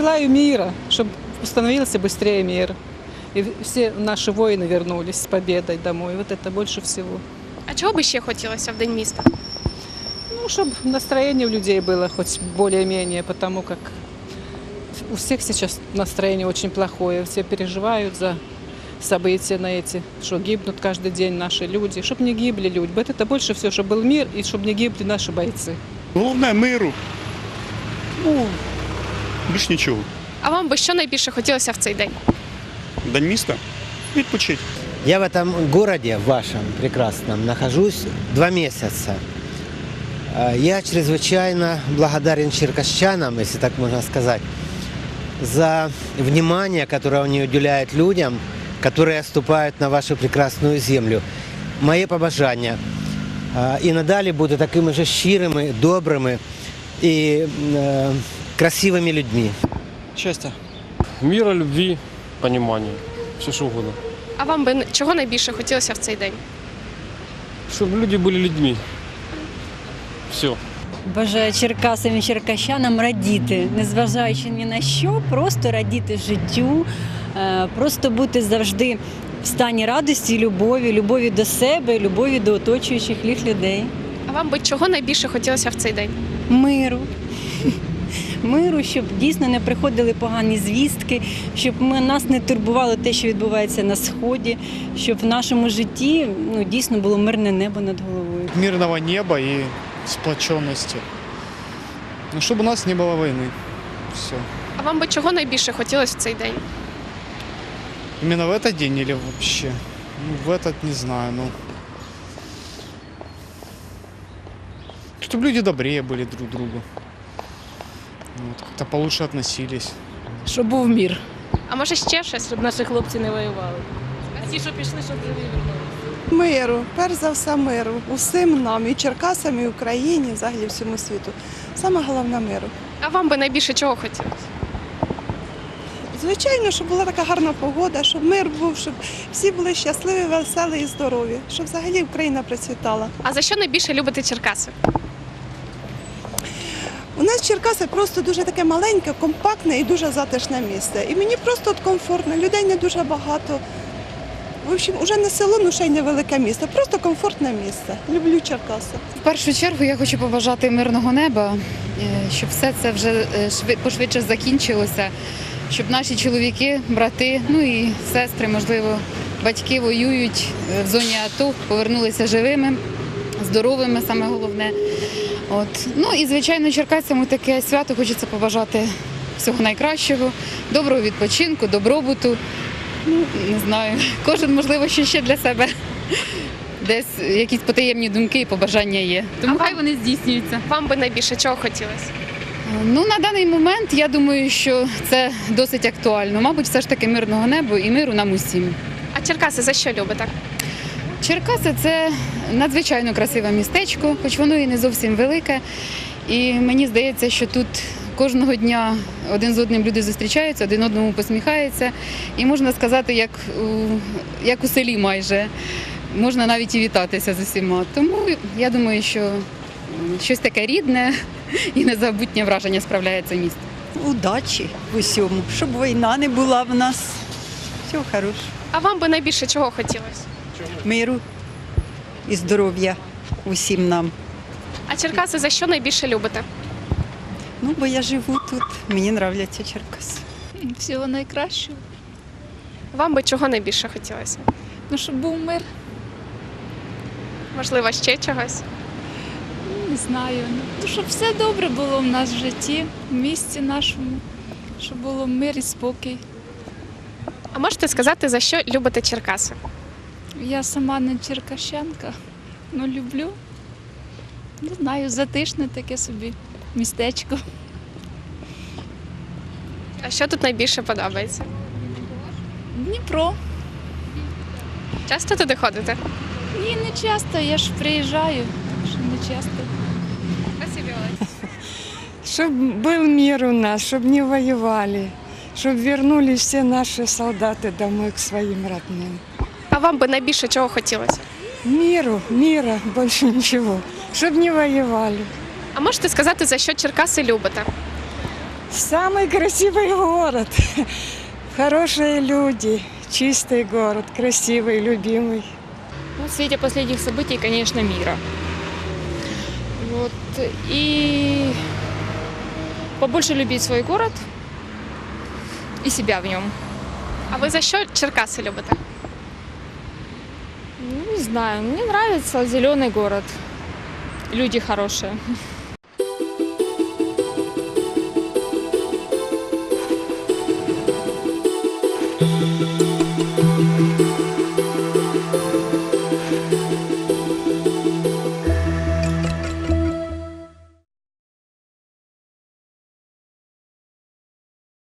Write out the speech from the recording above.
желаю мира, чтобы установился быстрее мир. И все наши воины вернулись с победой домой. Вот это больше всего. А чого би ще хотілося в день міста? Ну, чтобы настроение у людей было хоть более-менее, потому как у всех сейчас настроение очень плохое. Все переживают за события на эти, что гибнут каждый день наши люди. Чтобы не гибли люди. Вот это больше всего, чтобы был мир и чтобы не гибли наши бойцы. Головне миру. Ну, більш нічого. А вам би що найбільше хотілося в цей день? День міста. Відпочити. Я в этом городе вашем прекрасном нахожусь два месяца. Э, Я чрезвычайно благодарен черкащанам, если так можно сказать, за внимание, которое они уделяют людям, которые ступают на вашу прекрасную землю. Мои побажання э, і надалі бути такими же щирими, добрими і красивими людьми. Счастья. Мира, любви, понимания. Все что угодно. А вам би чого найбільше хотілося в цей день? Чтобы люди были людьми. Все. Бажаю черкасам і черкащанам радіти, незважаючи ні на що, просто радіти життю, е, просто бути завжди в стані радості, і любові, любові до себе, любові до оточуючих їх людей. А вам би чого найбільше хотілося в цей день? Миру Миру, щоб дійсно не приходили погані звістки, щоб ми, нас не турбувало те, що відбувається на сході, щоб в нашому житті ну, дійсно було мирне небо над головою. Мирного неба и сплоченности. Ну, чтобы у нас не было войны. Все. А вам би чого найбільше хотілося в цей день? Именно в этот день или вообще? Ну, в этот не знаю, ну. Чтобы люди добрее были друг к другу. Вот, как-то получше относились. Щоб був мір, А може ще щось? щоб наші хлопці не воювали. А ті, що пішли, щоб живі вернулися. Миру, перш за все миру. Усім нам, і Черкасам, і Україні, взагалі всьому світу. Саме головне миру. А вам би найбільше чого хотілося? Звичайно, щоб була така гарна погода, щоб мир був, щоб всі були щасливі, веселі і здорові, щоб взагалі Україна процвітала. А за що найбільше любите Черкаси? Нас Черкаси просто дуже таке маленьке, компактне і дуже затишне місце. І мені просто от комфортно, людей не дуже багато. В общем, уже не село, ну ще й невелике місто, просто комфортне місце. Люблю Черкаси. В першу чергу я хочу побажати мирного неба, е, щоб все це вже е, пошвидше закінчилося, щоб наші чоловіки, брати, ну і сестри, можливо, батьки воюють е, в зоні АТО, повернулися живими, здоровими, саме головне. От. Ну і звичайно, черкасцям у таке свято хочеться побажати всього найкращого, доброго відпочинку, добробуту. Ну, не знаю, кожен, можливо, що ще для себе десь якісь потаємні думки і побажання є. Тому А хай вам? вони здійснюються. Вам би найбільше чого хотілося? Ну на даний момент я думаю, що це досить актуально. Мабуть, все ж таки мирного неба і миру нам усім. А Черкаси за що любите? Черкаси це надзвичайно красиве містечко, хоч воно і не зовсім велике. І мені здається, що тут кожного дня один з одним люди зустрічаються, один одному посміхаються. І можна сказати, як у, як у селі майже. Можна навіть і вітатися з усіма. Тому я думаю, що щось таке рідне і незабутнє враження справляє це місто. Удачі в усьому, щоб війна не була в нас. Всього хорошого. А вам би найбільше чого хотілося? Миру і здоров'я усім нам. А Черкаси за що найбільше любите? Ну, бо я живу тут, мені нравляться Черкаси. Всього найкращого. Вам би чого найбільше хотілося? Ну, щоб був мир, Можливо, ще чогось? не знаю. Ну, щоб все добре було в нас в житті, в місті нашому, щоб було мир і спокій. А можете сказати, за що любите Черкаси? Я сама не черкащанка, ну люблю. Не знаю, затишне таке собі містечко. А що тут найбільше подобається? Дніпро. Часто туди ходите? Ні, не часто, я ж приїжджаю, так що не часто. Спасибо, Олеся. Щоб был мир у нас, чтобы не воевали, чтобы вернулись все наши солдаты домой к своим родным. А вам би найбільше чого хотілося? Миру, мира, больше ничего. Чтобы не воевали. А можете сказати, за що Черкаси любите? Самый красивый город. Хорошие люди, чистый город, красивый, любимый. Ну, в свете последних событий, конечно, мира. Вот. И побольше любить свой город и себя в нем. А ви за що Черкаси любите? Ну, не знаю, мне нравится зеленый город. Люди хорошие. Thank